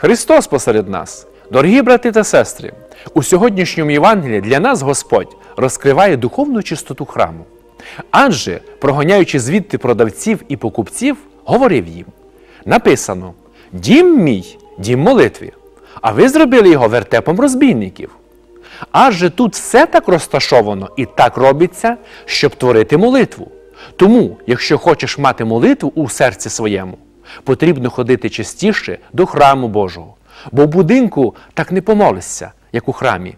Христос посеред нас. Дорогі брати та сестри, у сьогоднішньому Євангелії для нас Господь розкриває духовну чистоту храму. Адже, прогоняючи звідти продавців і покупців, говорив їм: написано: Дім мій, дім молитви, а ви зробили його вертепом розбійників. Адже тут все так розташовано і так робиться, щоб творити молитву. Тому, якщо хочеш мати молитву у серці своєму, потрібно ходити частіше до храму Божого, бо в будинку так не помолишся, як у храмі.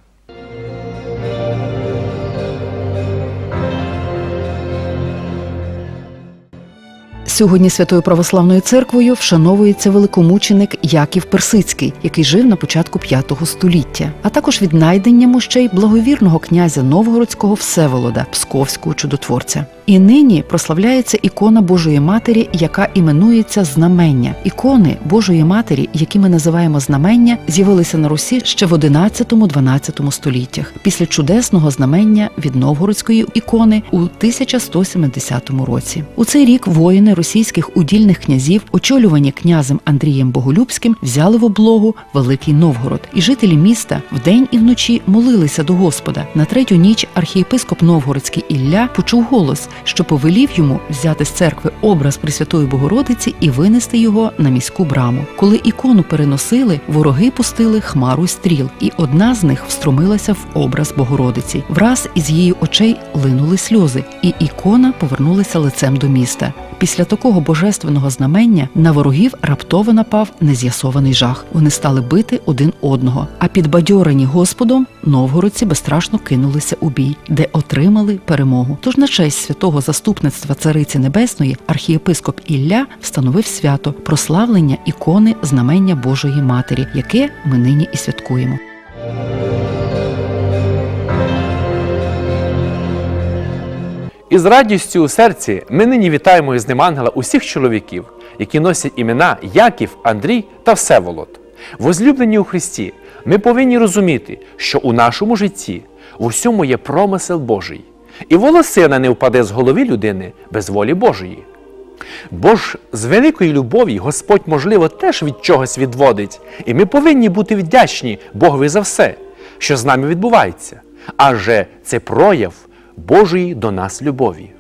Сьогодні Святою Православною церквою вшановується великомученик Яків Персицький, який жив на початку V століття, а також віднайдення мощей благовірного князя Новгородського Всеволода, Псковського чудотворця. І нині прославляється ікона Божої Матері, яка іменується знамення. Ікони Божої Матері, які ми називаємо знамення, з'явилися на Русі ще в 11-12 століттях, після чудесного знамення від Новгородської ікони у 1170 році. У цей рік воїни російських удільних князів, очолювані князем Андрієм Боголюбським, взяли в облогу Великий Новгород, і жителі міста вдень і вночі молилися до Господа. На третю ніч архієпископ Новгородський Ілля почув голос, що повелів йому взяти з церкви образ Пресвятої Богородиці і винести його на міську браму. Коли ікону переносили, вороги пустили хмару стріл, і одна з них встромилася в образ Богородиці. Враз із її очей линули сльози, і ікона повернулася лицем до міста. Після такого божественного знамення на ворогів раптово напав нез'ясований жах. Вони стали бити один одного. А підбадьорені Господом новгородці безстрашно кинулися у бій, де отримали перемогу. Тож на честь святого заступництва Цариці Небесної архієпископ Ілля встановив свято прославлення ікони знамення Божої Матері, яке ми нині і святкуємо. І з радістю у серці ми нині вітаємо із ним ангела усіх чоловіків, які носять імена Яків, Андрій та Всеволод. Возлюблені у Христі, ми повинні розуміти, що у нашому житті в усьому є промисел Божий, і волосина не впаде з голови людини без волі Божої. Бо ж з великої любові Господь, можливо, теж від чогось відводить, і ми повинні бути вдячні Богові за все, що з нами відбувається. Адже це прояв Божої до нас любові.